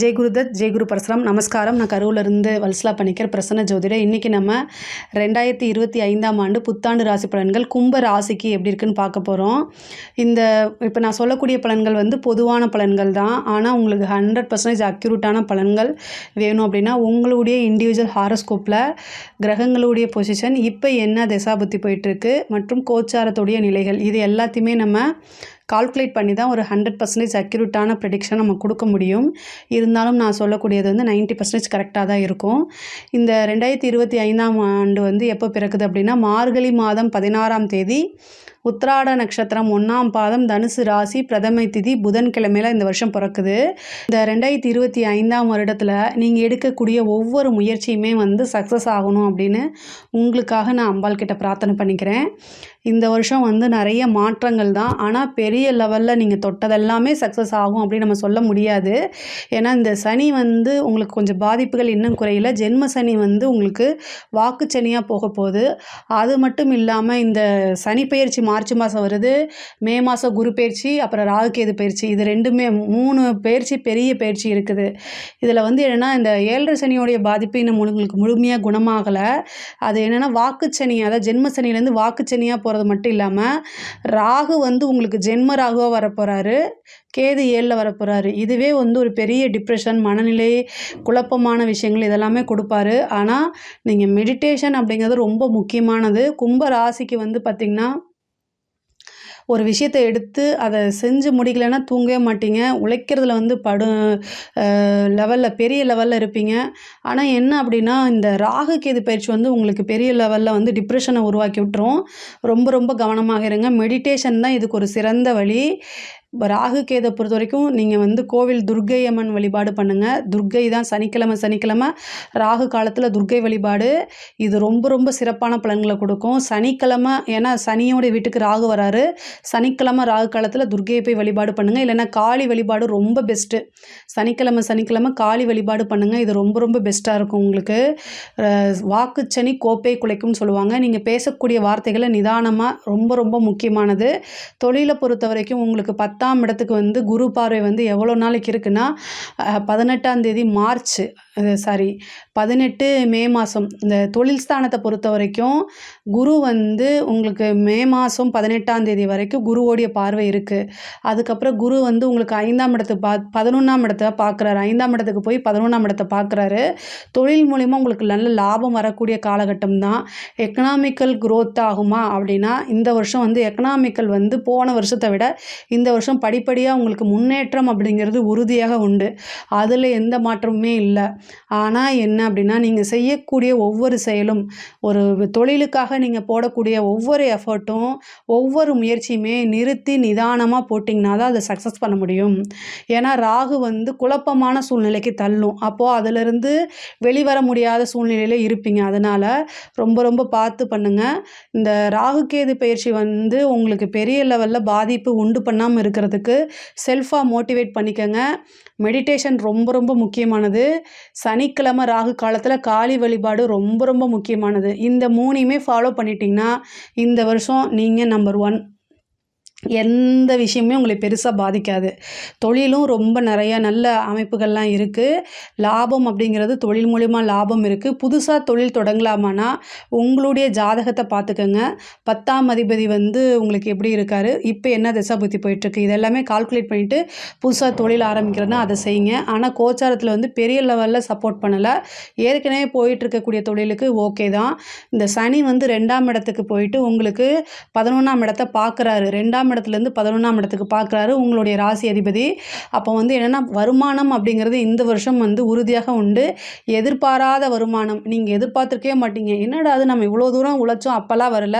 ஜெய் குருதத் ஜெய் குரு பரசுரம். நமஸ்காரம். நான் கரூர்லேருந்து வல்சலா பண்ணிக்கிற பிரசன்ன ஜோதிடர். இன்றைக்கி நம்ம ரெண்டாயிரத்தி இருபத்தி ஐந்தாம் ஆண்டு புத்தாண்டு ராசி பலன்கள் கும்ப ராசிக்கு எப்படி இருக்குன்னு பார்க்க போகிறோம் இந்த இப்போ நான் சொல்லக்கூடிய பலன்கள் வந்து பொதுவான பலன்கள் தான். ஆனால் உங்களுக்கு ஹண்ட்ரட் பர்சன்டேஜ் அக்யூரேட்டான பலன்கள் வேணும் அப்படின்னா உங்களுடைய இண்டிவிஜுவல் ஹாரோஸ்கோப்பில் கிரகங்களுடைய பொசிஷன் இப்போ என்ன திசாபுத்தி போயிட்டுருக்கு மற்றும் கோச்சாரத்துடைய நிலைகள் இது எல்லாத்தையுமே நம்ம கால்குலேட் பண்ணி தான் ஒரு ஹண்ட்ரட் பர்சன்டேஜ் அக்யூரேட்டான ப்ரெடிக்ஷன் நம்ம கொடுக்க முடியும். இருந்தாலும் நான் சொல்லக்கூடியது வந்து 90% பர்சன்டேஜ் கரெக்டாக தான் இருக்கும். இந்த ரெண்டாயிரத்தி இருபத்தி ஐந்தாம் ஆண்டு வந்து எப்போ பிறக்குது அப்படின்னா மார்கழி மாதம் பதினாறாம் தேதி உத்திராட நட்சத்திரம் ஒன்றாம் பாதம் தனுசு ராசி பிரதமை திதி புதன்கிழமையில் இந்த வருஷம் பிறக்குது. இந்த ரெண்டாயிரத்தி இருபத்தி ஐந்தாம் வருடத்தில் நீங்கள் எடுக்கக்கூடிய ஒவ்வொரு முயற்சியுமே வந்து சக்ஸஸ் ஆகணும் அப்படின்னு உங்களுக்காக நான் அம்பாள் கிட்ட பிரார்த்தனை பண்ணிக்கிறேன். இந்த வருஷம் வந்து நிறைய மாற்றங்கள் தான். ஆனால் பெரிய லெவலில் நீங்கள் தொட்டதெல்லாமே சக்ஸஸ் ஆகும் அப்படின்னு நம்ம சொல்ல முடியாது. ஏன்னா இந்த சனி வந்து உங்களுக்கு கொஞ்சம் பாதிப்புகள் இன்னும் குறையில. ஜென்ம சனி வந்து உங்களுக்கு வாக்கு சனியாக போக போகுது அது மட்டும் இல்லாமல் இந்த சனி பயிற்சி மார்ச் மாதம் வருது மே மாதம் குரு பயிற்சி அப்புறம் ராகுகேது பயிற்சி இது ரெண்டுமே மூணு பயிற்சி பெரிய பயிற்சி இருக்குது. இதில் வந்து என்னென்னா இந்த ஏழரை சனியோடைய பாதிப்பு இன்னும் உங்களுக்கு முழுமையாக குணமாகலை. அது என்னென்னா வாக்குச்சனி அதாவது ஜென்ம சனிலேருந்து வாக்குச்சனியாக போகிறது மட்டும் இல்லாமல் ராகு வந்து உங்களுக்கு ஜென்ம ராகுவாக வரப்போகிறாரு கேது ஏழில் வரப்போகிறாரு இதுவே வந்து ஒரு பெரிய டிப்ரெஷன் மனநிலை குழப்பமான விஷயங்கள் இதெல்லாமே கொடுப்பாரு. ஆனால் நீங்கள் மெடிடேஷன் அப்படிங்கிறது ரொம்ப முக்கியமானது. கும்ப ராசிக்கு வந்து பார்த்திங்கன்னா ஒரு விஷயத்தை எடுத்து அதை செஞ்சு முடிக்கலைன்னா தூங்கவே மாட்டீங்க. உழைக்கிறதுல வந்து படு லெவலில் பெரிய லெவலில் இருப்பீங்க. ஆனால் என்ன அப்படின்னா இந்த ராகு கேது பயிற்சி வந்து உங்களுக்கு பெரிய லெவலில் வந்து டிப்ரெஷனை உருவாக்கி விட்டுரும். ரொம்ப ரொம்ப கவனமாக இருங்க. மெடிடேஷன் தான் இதுக்கு ஒரு சிறந்த வழி. ராகு கேதை பொறுத்த வரைக்கும் நீங்கள் வந்து கோவில் துர்க்கை அம்மன் வழிபாடு பண்ணுங்கள் துர்க்கை தான் சனிக்கிழமை சனிக்கிழமை ராகு காலத்தில் துர்க்கை வழிபாடு. இது ரொம்ப ரொம்ப சிறப்பான பலன்களை கொடுக்கும். சனிக்கிழமை ஏன்னா சனியோடைய வீட்டுக்கு ராகு வராரு. சனிக்கிழமை ராகு காலத்தில் துர்க்கையை போய் வழிபாடு பண்ணுங்கள் இல்லைன்னா காளி வழிபாடு ரொம்ப பெஸ்ட்டு சனிக்கிழமை சனிக்கிழமை காளி வழிபாடு பண்ணுங்கள் இது ரொம்ப ரொம்ப பெஸ்ட்டாக இருக்கும் உங்களுக்கு. வாக்குச்சனி கோப்பை குலைக்கும்னு சொல்லுவாங்க. நீங்கள் பேசக்கூடிய வார்த்தைகளை நிதானமாக ரொம்ப ரொம்ப முக்கியமானது. தொழிலை பொறுத்த வரைக்கும் உங்களுக்கு பத்தாம் இடத்துக்கு வந்து குரு பார்வை வந்து எவ்வளோ நாளைக்கு இருக்குன்னா பதினெட்டாம் தேதி மார்ச் சாரி பதினெட்டு மே மாதம் இந்த தொழில் ஸ்தானத்தை பொறுத்த வரைக்கும் குரு வந்து உங்களுக்கு மே மாதம் பதினெட்டாம் தேதி வரைக்கும் குருவோடைய பார்வை இருக்குது அதுக்கப்புறம் குரு வந்து உங்களுக்கு ஐந்தாம் இடத்தை பா பதினொன்றாம் இடத்த பார்க்குறாரு. ஐந்தாம் இடத்துக்கு போய் பதினொன்றாம் இடத்தை பார்க்குறாரு. தொழில் மூலிமா உங்களுக்கு நல்ல லாபம் வரக்கூடிய காலகட்டம் தான். எக்கனாமிக்கல் க்ரோத் ஆகுமா அப்படின்னா இந்த வருஷம் வந்து எக்கனாமிக்கல் வந்து போன வருஷத்தை விட இந்த வருஷம் படிப்படியாக உங்களுக்கு முன்னேற்றம் அப்படிங்கிறது உறுதியாக உண்டு. அதில் எந்த மாற்றமுமே இல்லை. ஆனால் என்ன அப்படின்னா நீங்கள் செய்யக்கூடிய ஒவ்வொரு செயலும் ஒரு தொழிலுக்காக நீங்கள் போடக்கூடிய ஒவ்வொரு எஃபர்ட்டும் ஒவ்வொரு முயற்சியுமே நிறுத்தி நிதானமாக போட்டிங்கன்னா தான் அதை சக்ஸஸ் பண்ண முடியும். ஏன்னா ராகு வந்து குழப்பமான சூழ்நிலைக்கு தள்ளும். அப்போது அதிலிருந்து வெளிவர முடியாத சூழ்நிலையில் இருப்பீங்க. அதனால் ரொம்ப ரொம்ப பார்த்து பண்ணுங்கள் இந்த ராகுகேது பயிற்சி வந்து உங்களுக்கு பெரிய லெவலில் பாதிப்பு உண்டு பண்ணாமல் இருக்கிறதுக்கு செல்ஃபாக மோட்டிவேட் பண்ணிக்கோங்க. மெடிடேஷன் ரொம்ப ரொம்ப முக்கியமானது. சனிக்கிழமை ராகு காலத்தில் காளி வழிபாடு ரொம்ப ரொம்ப முக்கியமானது. இந்த மூணையுமே ஃபாலோ பண்ணிட்டீங்கன்னா இந்த வருஷம் நீங்கள் நம்பர் ஒன் எந்த விஷயமே உங்களை பெருசாக பாதிக்காது. தொழிலும் ரொம்ப நிறையா நல்ல அமைப்புகள்லாம் இருக்குது லாபம் அப்படிங்கிறது தொழில் மூலிமா லாபம் இருக்குது புதுசாக தொழில் தொடங்கலாமான்னா உங்களுடைய ஜாதகத்தை பார்த்துக்கோங்க. பத்தாம் அதிபதி வந்து உங்களுக்கு எப்படி இருக்காரு? இப்போ என்ன திசை புத்தி போயிட்டுருக்கு? இதெல்லாமே கால்குலேட் பண்ணிவிட்டு புதுசாக தொழில் ஆரம்பிக்கிறதுனா அதை செய்யுங்க. ஆனால் கோச்சாரத்தில் வந்து பெரிய லெவலில் சப்போர்ட் பண்ணலை. ஏற்கனவே போயிட்டு இருக்கக்கூடிய தொழிலுக்கு ஓகே தான். இந்த சனி வந்து ரெண்டாம் இடத்துக்கு போயிட்டு உங்களுக்கு பதினொன்றாம் இடத்த பார்க்குறாரு. ரெண்டாம் இடத்துலேருந்து பதினொன்றாம் இடத்துக்கு பார்க்குறாரு உங்களுடைய ராசி அதிபதி. அப்போ வந்து என்னென்னா வருமானம் அப்படிங்கிறது இந்த வருஷம் வந்து உறுதியாக உண்டு. எதிர்பாராத வருமானம். நீங்கள் எதிர்பார்த்துருக்கவே மாட்டீங்க. என்னடா அது நம்ம இவ்வளோ தூரம் உழைச்சோம் அப்போல்லாம் வரல.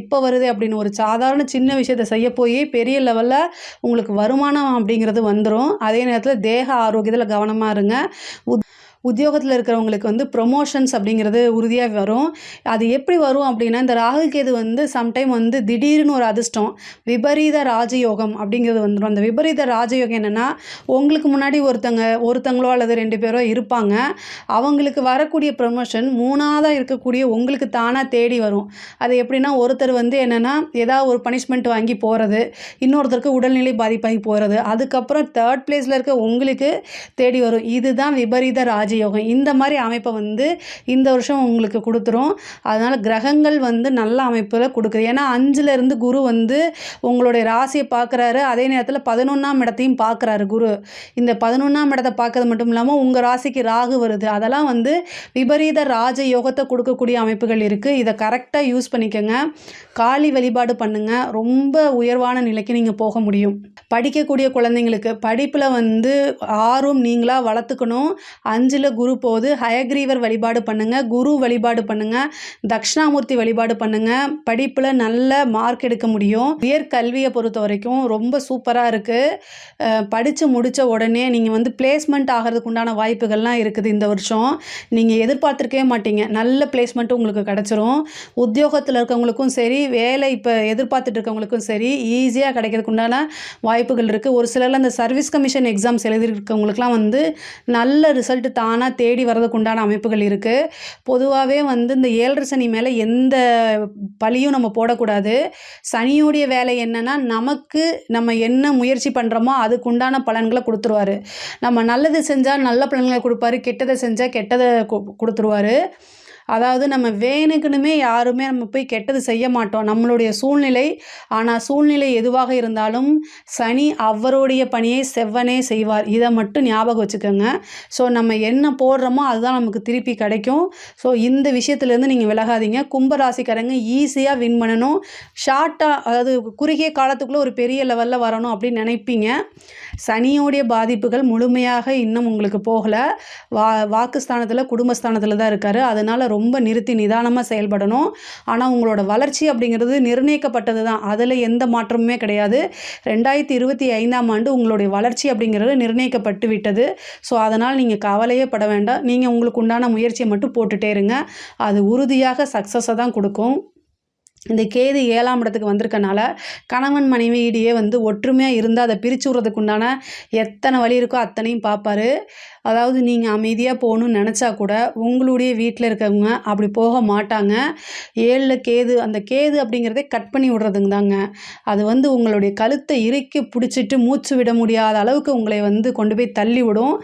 இப்போ வருது அப்படின்னு ஒரு சாதாரண சின்ன விஷயத்தை செய்ய போய் பெரிய லெவலில் உங்களுக்கு வருமானம் அப்படிங்கிறது வந்துடும் அதே நேரத்தில் தேக ஆரோக்கியத்தில் கவனமாக இருங்க. உத் உத்தியோகத்தில் இருக்கிறவங்களுக்கு வந்து ப்ரொமோஷன்ஸ் அப்படிங்கிறது உறுதியாக வரும். அது எப்படி வரும் அப்படின்னா இந்த ராகுகேது வந்து சம்டைம் வந்து திடீர்னு ஒரு அதிர்ஷ்டம் விபரீத ராஜயோகம் அப்படிங்கிறது வந்துடும். அந்த விபரீத ராஜயோகம் என்னென்னா உங்களுக்கு முன்னாடி ஒருத்தங்க ஒருத்தங்களோ அல்லது ரெண்டு பேரோ இருப்பாங்க. அவங்களுக்கு வரக்கூடிய ப்ரொமோஷன் மூணாவதாக இருக்கக்கூடிய உங்களுக்கு தானாக தேடி வரும். அது எப்படின்னா ஒருத்தர் வந்து என்னென்னா ஏதாவது ஒரு பனிஷ்மெண்ட் வாங்கி போகிறது இன்னொருத்தருக்கு உடல்நிலை பாதிப்பாகி போகிறது அதுக்கப்புறம் தேர்ட் பிளேஸில் இருக்க உங்களுக்கு தேடி வரும். இதுதான் விபரீத ராஜயோகம் இந்த மாதிரி அமைப்பை வந்து இந்த வருஷம் உங்களுக்கு கொடுத்துரும். அதனால் கிரகங்கள் வந்து நல்ல அமைப்பில் கொடுக்குது. ஏன்னா அஞ்சுலேருந்து குரு வந்து உங்களுடைய ராசியை பார்க்குறாரு. அதே நேரத்தில் பதினொன்றாம் இடத்தையும் பார்க்குறாரு குரு. இந்த பதினொன்றாம் இடத்தை பார்க்கறது மட்டும் இல்லாமல் உங்கள் ராசிக்கு ராகு வருது. அதெல்லாம் வந்து விபரீத ராஜ யோகத்தை கொடுக்கக்கூடிய அமைப்புகள் இருக்குது இதை கரெக்டாக யூஸ் பண்ணிக்கோங்க. காளி வழிபாடு பண்ணுங்கள் ரொம்ப உயர்வான நிலைக்கு நீங்கள் போக முடியும். படிக்கக்கூடிய குழந்தைங்களுக்கு படிப்பில் வந்து ஆர்வம் நீங்களாக வளர்த்துக்கணும். அஞ்சில் குரு போகுது ஹயக்ரீவர் வழிபாடு பண்ணுங்கள் குரு வழிபாடு பண்ணுங்கள் தட்சிணாமூர்த்தி வழிபாடு பண்ணுங்கள் படிப்பில் நல்ல மார்க் எடுக்க முடியும். உயர்கல்வியை பொறுத்த வரைக்கும் ரொம்ப சூப்பராக இருக்குது படித்து முடித்த உடனே நீங்கள் வந்து பிளேஸ்மெண்ட் ஆகிறதுக்கு உண்டான வாய்ப்புகள்லாம் இருக்குது இந்த வருஷம். நீங்கள் எதிர்பார்த்துருக்கவே மாட்டீங்க. நல்ல பிளேஸ்மெண்ட்டும் உங்களுக்கு கிடச்சிரும். உத்தியோகத்தில் இருக்கவங்களுக்கும் சரி வேலை இப்போ எதிர்பார்த்துட்டு இருக்கவங்களுக்கும் சரி ஈஸியாக கிடைக்கிறதுக்கு உண்டான வாய்ப்புகள் இருக்குது ஒரு சிலரில் அந்த சர்வீஸ் கமிஷன் எக்ஸாம்ஸ் எழுதியிருக்கவங்களுக்குலாம் வந்து நல்ல ரிசல்ட் தானாக தேடி வர்றதுக்கு உண்டான அமைப்புகள் இருக்குது பொதுவாகவே வந்து இந்த ஏழரை சனி மேலே எந்த பழியும் நம்ம போடக்கூடாது. சனியுடைய வேலை என்னென்னா நமக்கு நம்ம என்ன முயற்சி பண்ணுறோமோ அதுக்கு உண்டான பலன்களை கொடுத்துருவாரு. நம்ம நல்லது செஞ்சால் நல்ல பலன்களை கொடுப்பாரு கெட்டதை செஞ்சால் கெட்டதை கொடுத்துருவாரு. அதாவது நம்ம வேணுக்குனுமே யாருமே நம்ம போய் கெட்டது செய்ய மாட்டோம். நம்மளுடைய சூழ்நிலை ஆனால் சூழ்நிலை எதுவாக இருந்தாலும் சனி அவருடைய பணியை செவ்வனே செய்வார். இதை மட்டும் ஞாபகம் வச்சுக்கோங்க. ஸோ நம்ம என்ன போடுறோமோ அதுதான் நமக்கு திருப்பி கிடைக்கும். ஸோ இந்த விஷயத்துலேருந்து நீங்கள் விலகாதீங்க. கும்பராசிக்காரங்க ஈஸியாக வின் பண்ணணும். ஷார்ட்டாக அதாவது குறுகிய காலத்துக்குள்ளே ஒரு பெரிய லெவலில் வரணும் அப்படின்னு நினைப்பீங்க. சனியோடைய பாதிப்புகள் முழுமையாக இன்னும் உங்களுக்கு போகலை. வா வாக்குஸ்தானத்தில் குடும்பஸ்தானத்தில் தான் இருக்கார். அதனால் ரொம்ப நிறுத்தி நிதானமாக செயல்படணும். ஆனால் உங்களோட வளர்ச்சி அப்படிங்கிறது நிர்ணயிக்கப்பட்டது தான். அதில் எந்த மாற்றமுமே கிடையாது. ரெண்டாயிரத்தி இருபத்தி ஐந்தாம் ஆண்டு உங்களுடைய வளர்ச்சி அப்படிங்கிறது நிர்ணயிக்கப்பட்டு விட்டது. ஸோ அதனால் நீங்கள் கவலையே பட வேண்டாம். நீங்கள் உங்களுக்கு உண்டான முயற்சியை மட்டும் போட்டுட்டே இருங்க. அது உறுதியாக சக்ஸஸை தான் கொடுக்கும். இந்த கேது ஏழாம் இடத்துக்கு வந்திருக்கனால கணவன் மனைவியிடையே வந்து ஒற்றுமையாக இருந்து அதை பிரித்து விட்றதுக்கு உண்டான எத்தனை வழி இருக்கோ அத்தனையும் பார்ப்பாரு அதாவது நீங்கள் அமைதியாக போகணும்னு நினச்சா கூட உங்களுடைய வீட்டில் இருக்கவங்க அப்படி போக மாட்டாங்க. ஏழில் கேது அந்த கேது அப்படிங்கிறதே கட் பண்ணி விடுறதுங்க தாங்க. அது வந்து உங்களுடைய கழுத்தை இறுக்கி பிடிச்சிட்டு மூச்சு விட முடியாத அளவுக்கு உங்களை வந்து கொண்டு போய் தள்ளி விடும்.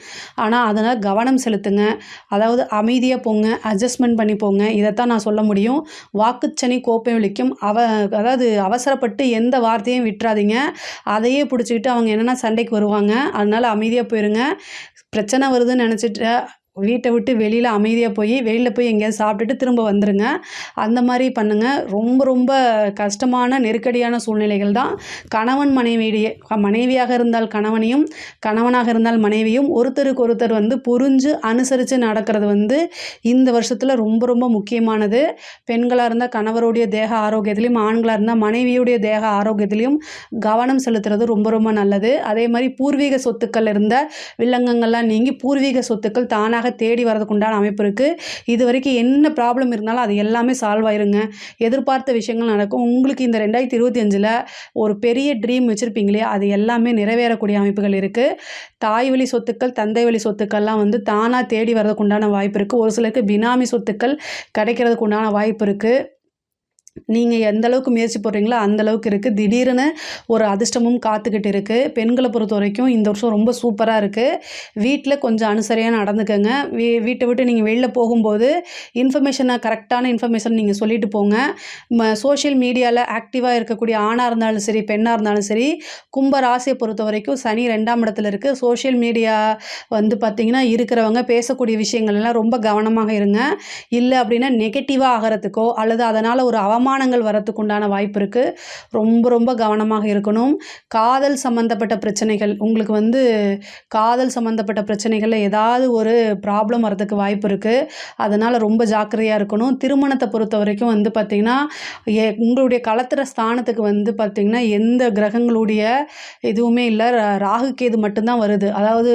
ஆனால் அதனால் கவனம் செலுத்துங்க. அதாவது அமைதியாக போங்க அட்ஜஸ்ட்மெண்ட் பண்ணி போங்க. இதைத்தான் நான் சொல்ல முடியும். வாக்குச்சனி கோப்பை விழிக்கும் அவ அதாவது அவசரப்பட்டு எந்த வார்த்தையும் விட்டுறாதீங்க. அதையே பிடிச்சிக்கிட்டு அவங்க என்னென்னா சண்டைக்கு வருவாங்க. அதனால் அமைதியாக போயிருங்க. பிரச்சனை வருதுன்னு நினச்சிட்டு வீட்டை விட்டு வெளியில் அமைதியாக போய் வெளியில் போய் எங்கேயாவது சாப்பிட்டுட்டு திரும்ப வந்துடுங்க அந்த மாதிரி பண்ணுங்கள் ரொம்ப ரொம்ப கஷ்டமான நெருக்கடியான சூழ்நிலைகள் தான். கணவன் மனைவியிடையே மனைவியாக இருந்தால் கணவனையும் கணவனாக இருந்தால் மனைவியும் ஒருத்தருக்கு ஒருத்தர் வந்து புரிஞ்சு அனுசரித்து நடக்கிறது வந்து இந்த வருஷத்தில் ரொம்ப ரொம்ப முக்கியமானது. பெண்களாக இருந்தால் கணவருடைய தேக ஆரோக்கியத்திலையும் ஆண்களாக இருந்தால் மனைவியுடைய தேக ஆரோக்கியத்திலையும் கவனம் செலுத்துறது ரொம்ப ரொம்ப நல்லது. அதே மாதிரி பூர்வீக சொத்துக்கள் இருந்த வில்லங்கங்கள்லாம் நீங்கி பூர்வீக சொத்துக்கள் தானாக தேடி வரதுக்கு உண்டான அமைப்பு இருக்குது இது வரைக்கும் என்ன ப்ராப்ளம் இருந்தாலும் அது எல்லாமே சால்வ் ஆயிருங்க. எதிர்பார்த்த விஷயங்கள் நடக்கும். உங்களுக்கு இந்த ரெண்டாயிரத்தி இருபத்தி அஞ்சில் ஒரு பெரிய ட்ரீம் வச்சுருப்பீங்களே அது எல்லாமே நிறைவேறக்கூடிய அமைப்புகள் இருக்குது தாய் வழி சொத்துக்கள் தந்தை வழி சொத்துக்கள்லாம் வந்து தானாக தேடி வரதுக்கு உண்டான வாய்ப்பு இருக்குது ஒரு சிலருக்கு பினாமி சொத்துக்கள் கிடைக்கிறதுக்கு உண்டான வாய்ப்பு இருக்குது நீங்கள் எந்த அளவுக்கு முயற்சி போடுறீங்களோ அந்த அளவுக்கு இருக்குது திடீர்னு ஒரு அதிர்ஷ்டமும் காத்துக்கிட்டு இருக்குது பெண்களை பொறுத்த வரைக்கும் இந்த வருஷம் ரொம்ப சூப்பராக இருக்குது வீட்டில் கொஞ்சம் அனுசரியாக நடந்துக்கோங்க. வீ வீட்டை விட்டு நீங்கள் வெளில போகும்போது இன்ஃபர்மேஷனை கரெக்டான இன்ஃபர்மேஷன் நீங்கள் சொல்லிட்டு போங்க. சோஷியல் மீடியாவில் ஆக்டிவாக இருக்கக்கூடிய ஆணாக இருந்தாலும் சரி பெண்ணாக இருந்தாலும் சரி கும்ப ராசியை பொறுத்த வரைக்கும் சனி ரெண்டாம் இடத்துல இருக்குது சோஷியல் மீடியா வந்து பார்த்திங்கன்னா இருக்கிறவங்க பேசக்கூடிய விஷயங்கள் எல்லாம் ரொம்ப கவனமாக இருங்க. இல்லை அப்படின்னா நெகட்டிவாக ஆகிறதுக்கோ அல்லது அதனால் ஒரு அவ அவமானங்கள் வரத்துக்கு உண்டான வாய்ப்பு இருக்குது ரொம்ப ரொம்ப கவனமாக இருக்கணும். காதல் சம்மந்தப்பட்ட பிரச்சனைகள் உங்களுக்கு வந்து காதல் சம்மந்தப்பட்ட பிரச்சனைகளில் ஏதாவது ஒரு ப்ராப்ளம் வரதுக்கு வாய்ப்பு இருக்குது அதனால் ரொம்ப ஜாக்கிரதையாக இருக்கணும். திருமணத்தை பொறுத்த வரைக்கும் வந்து பார்த்திங்கன்னா ஏ உங்களுடைய கலத்திர ஸ்தானத்துக்கு வந்து பார்த்திங்கன்னா எந்த கிரகங்களுடைய இதுவுமே இல்லை. ரா- ராகு கேது மட்டும்தான் வருது. அதாவது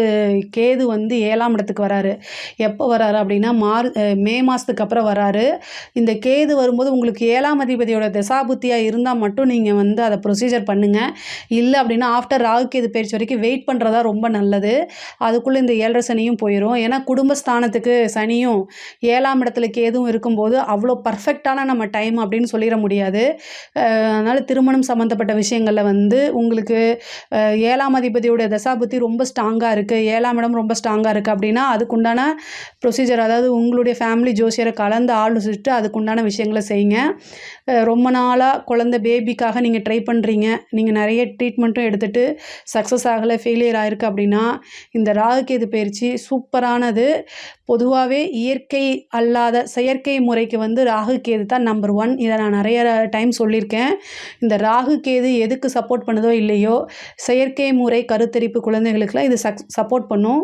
கேது வந்து ஏழாம் இடத்துக்கு வராரு. எப்போ வராரு அப்படின்னா மார் மே மாதத்துக்கு அப்புறம் வராரு. இந்த கேது வரும்போது உங்களுக்கு ஏழாம் அதிபதியோட திசாபுத்தியாக இருந்தால் மட்டும் நீங்கள் வந்து அதை ப்ரொசீஜர் பண்ணுங்கள் இல்லை அப்படின்னா ஆஃப்டர் ராகு பேச்சு பயிற்சி வரைக்கும் வெயிட் பண்ணுறதா ரொம்ப நல்லது. அதுக்குள்ளே இந்த ஏழரை சனியும் போயிடும் ஏன்னா குடும்பஸ்தானத்துக்கு சனியும் ஏழாம் இடத்துல கேதுவும் இருக்கும்போது அவ்வளோ பர்ஃபெக்டான நம்ம டைம் அப்படின்னு சொல்லிட முடியாது. அதனால் திருமணம் சம்மந்தப்பட்ட விஷயங்களில் வந்து உங்களுக்கு ஏழாம் அதிபதியோட தசாபுத்தி ரொம்ப ஸ்ட்ராங்காக இருக்குது ஏழாம் இடம் ரொம்ப ஸ்ட்ராங்காக இருக்குது அப்படின்னா அதுக்குண்டான ப்ரொசீஜர் அதாவது உங்களுடைய ஃபேமிலி ஜோசியரை கலந்து ஆலோசிச்சுட்டு அதுக்குண்டான விஷயங்களை செய்யுங்க. ரொம்ப நாளாக குழந்த பேபிக்காக நீங்கள் ட்ரை பண்ணுறீங்க நீங்கள் நிறைய ட்ரீட்மெண்ட்டும் எடுத்துகிட்டு சக்ஸஸ் ஆகலை ஃபெயிலியர் ஆயிருக்கு அப்படின்னா இந்த ராகுகேது பயிற்சி சூப்பரானது. பொதுவாகவே இயற்கை அல்லாத செயற்கை முறைக்கு வந்து ராகு கேது தான் நம்பர் ஒன் இதை நான் நிறைய டைம் சொல்லியிருக்கேன். இந்த ராகு கேது எதுக்கு சப்போர்ட் பண்ணுதோ இல்லையோ செயற்கை முறை கருத்தரிப்பு குழந்தைகளுக்கெல்லாம் இது சக் சப்போர்ட் பண்ணும்.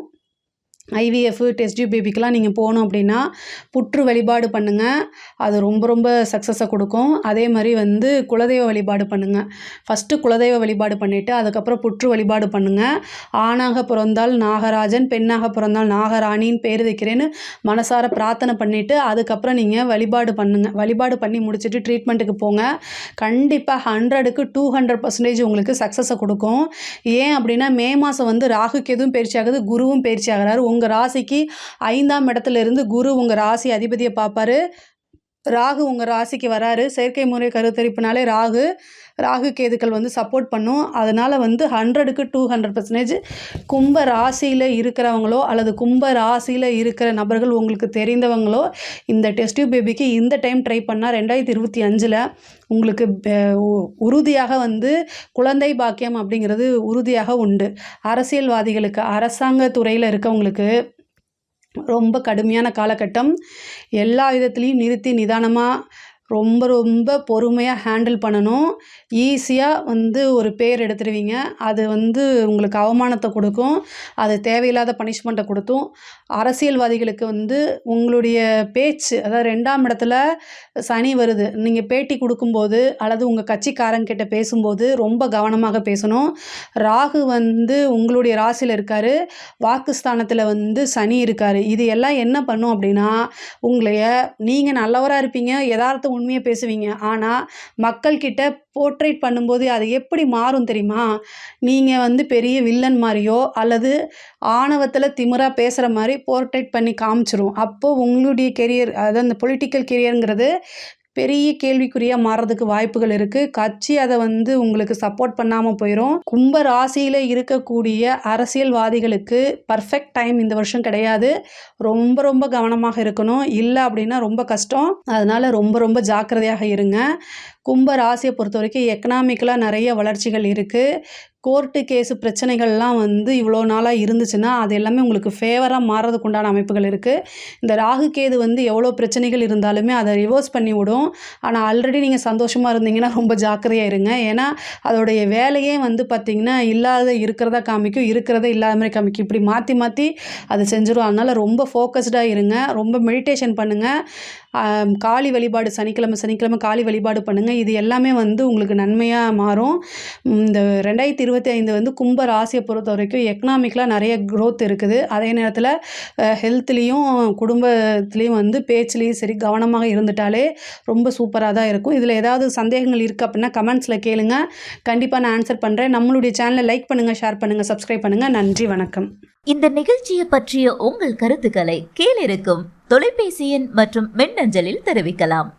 ஐவிஎஃப் டெஸ்ட் பேபிக்கெலாம் நீங்கள் போகணும் அப்படின்னா புற்று வழிபாடு பண்ணுங்கள் அது ரொம்ப ரொம்ப சக்ஸஸை கொடுக்கும். அதே மாதிரி வந்து குலதெய்வ வழிபாடு பண்ணுங்கள் ஃபஸ்ட்டு குலதெய்வ வழிபாடு பண்ணிவிட்டு அதுக்கப்புறம் புற்று வழிபாடு பண்ணுங்கள் ஆணாக பிறந்தால் நாகராஜன் பெண்ணாக பிறந்தால் நாகராணின்னு பேர் வைக்கிறேன்னு மனசார பிரார்த்தனை பண்ணிவிட்டு அதுக்கப்புறம் நீங்கள் வழிபாடு பண்ணுங்கள் வழிபாடு பண்ணி முடிச்சுட்டு ட்ரீட்மெண்ட்டுக்கு போங்க. கண்டிப்பாக ஹண்ட்ரடுக்கு டூ ஹண்ட்ரட் பர்சன்டேஜ் உங்களுக்கு சக்ஸஸை கொடுக்கும். ஏன் அப்படின்னா மே மாதம் வந்து ராகுக்கு எதுவும் பயிற்சி ஆகுது குருவும் பயிற்சி ஆகிறாரு. உங்கள் ராசிக்கு ஐந்தாம் இடத்துல இருந்து குரு உங்கள் ராசி அதிபதியை பார்ப்பாரு. ராகு உங்கள் ராசிக்கு வராரு. செயற்கை முறை கருத்தரிப்புனாலே ராகு ராகு கேதுக்கள் வந்து சப்போர்ட் பண்ணும். அதனால் வந்து ஹண்ட்ரடுக்கு டூ ஹண்ட்ரட் பர்சன்டேஜ் கும்ப ராசியில் இருக்கிறவங்களோ அல்லது கும்ப ராசியில் இருக்கிற நபர்கள் உங்களுக்கு தெரிந்தவங்களோ இந்த டெஸ்ட் பேபிக்கு இந்த டைம் ட்ரை பண்ணால் ரெண்டாயிரத்தி இருபத்தி அஞ்சில் உங்களுக்கு உறுதியாக வந்து குழந்தை பாக்கியம் அப்படிங்கிறது உறுதியாக உண்டு. அரசியல்வாதிகளுக்கு அரசாங்க துறையில் இருக்கவங்களுக்கு ரொம்ப கடுமையான காலகட்டம். எல்லா விதத்துலேயும் நிறுத்தி நிதானமாக ரொம்ப ரொம்ப பொறுமையாக ஹேண்டில் பண்ணணும். ஈஸியாக வந்து ஒரு பேர் எடுத்துருவீங்க. அது வந்து உங்களுக்கு அவமானத்தை கொடுக்கும். அது தேவையில்லாத பனிஷ்மெண்ட்டை கொடுத்தும். அரசியல்வாதிகளுக்கு வந்து உங்களுடைய பேச்சு அதாவது ரெண்டாம் இடத்துல சனி வருது நீங்கள் பேட்டி கொடுக்கும்போது அல்லது உங்கள் கட்சிக்காரங்கிட்ட பேசும்போது ரொம்ப கவனமாக பேசணும். ராகு வந்து உங்களுடைய ராசியில் இருக்கார். வாக்குஸ்தானத்தில் வந்து சனி இருக்கார். இது எல்லாம் என்ன பண்ணும் அப்படின்னா உங்களைய நீங்கள் நல்லவராக இருப்பீங்க. எதார்த்த உண்மையை பேசுவீங்க. ஆனால் மக்கள்கிட்ட போர்ட்ரேட் பண்ணும்போது அது எப்படி மாறும் தெரியுமா? நீங்கள் வந்து பெரிய வில்லன் மாதிரியோ அல்லது ஆணவத்தில் திமிராக பேசுகிற மாதிரி போர்ட்ரேட் பண்ணி காமிச்சிரும். அப்போது உங்களுடைய கெரியர் அதாவது அந்த பொலிட்டிக்கல் கெரியருங்கிறது பெரிய கேள்விக்குறியாக மாறுறதுக்கு வாய்ப்புகள் இருக்குது கட்சி அதை வந்து உங்களுக்கு சப்போர்ட் பண்ணாமல் போயிடும் கும்ப ராசியில் இருக்கக்கூடிய அரசியல்வாதிகளுக்கு பர்ஃபெக்ட் டைம் இந்த வருஷம் கிடையாது. ரொம்ப ரொம்ப கவனமாக இருக்கணும். இல்லை அப்படின்னா ரொம்ப கஷ்டம். அதனால் ரொம்ப ரொம்ப ஜாக்கிரதையாக இருங்க. கும்ப ராசியை பொறுத்த வரைக்கும் எக்கனாமிக்கலாக நிறைய வளர்ச்சிகள் இருக்குது கோர்ட்டு கேஸு பிரச்சனைகள்லாம் வந்து இவ்வளோ நாளாக இருந்துச்சுன்னா அது எல்லாமே உங்களுக்கு ஃபேவராக மாறுறதுக்கு உண்டான அமைப்புகள் இருக்குது இந்த ராகு கேது வந்து எவ்வளோ பிரச்சனைகள் இருந்தாலுமே அதை ரிவர்ஸ் பண்ணி விடும். ஆனால் ஆல்ரெடி நீங்கள் சந்தோஷமாக இருந்தீங்கன்னா ரொம்ப ஜாக்கிரதையாக இருங்க. ஏன்னா அதோடைய வேலையே வந்து பார்த்திங்கன்னா இல்லாத இருக்கிறதா காமிக்கும் இருக்கிறத இல்லாத மாதிரி காமிக்கும். இப்படி மாற்றி மாற்றி அது செஞ்சிடும் அதனால் ரொம்ப ஃபோக்கஸ்டாக இருங்க. ரொம்ப மெடிடேஷன் பண்ணுங்கள் காளி வழிபாடு சனிக்கிழமை சனிக்கிழமை காளி வழிபாடு பண்ணுங்கள் இது எல்லாமே வந்து உங்களுக்கு நன்மையாக மாறும். இந்த ரெண்டாயிரத்தி இருபத்தி ஐந்து வந்து கும்ப ராசியை பொறுத்த வரைக்கும் எக்கனாமிக்கலாக நிறைய க்ரோத் இருக்குது. அதே நேரத்தில் ஹெல்த்லேயும் குடும்பத்துலேயும் வந்து பேச்சுலேயும் சரி கவனமாக இருந்துட்டாலே ரொம்ப சூப்பராக தான் இருக்கும். இதில் ஏதாவது சந்தேகங்கள் இருக்குது அப்படின்னா கமெண்ட்ஸில் கேளுங்க. கண்டிப்பாக நான் ஆன்சர் பண்ணுறேன் நம்மளுடைய சேனலை லைக் பண்ணுங்கள் ஷேர் பண்ணுங்கள் சப்ஸ்கிரைப் பண்ணுங்கள் நன்றி வணக்கம். இந்த நிகழ்ச்சியை பற்றிய உங்கள் கருத்துக்களை கீழிருக்கும் தொலைபேசி எண் மற்றும் மின்னஞ்சலில் தெரிவிக்கலாம்.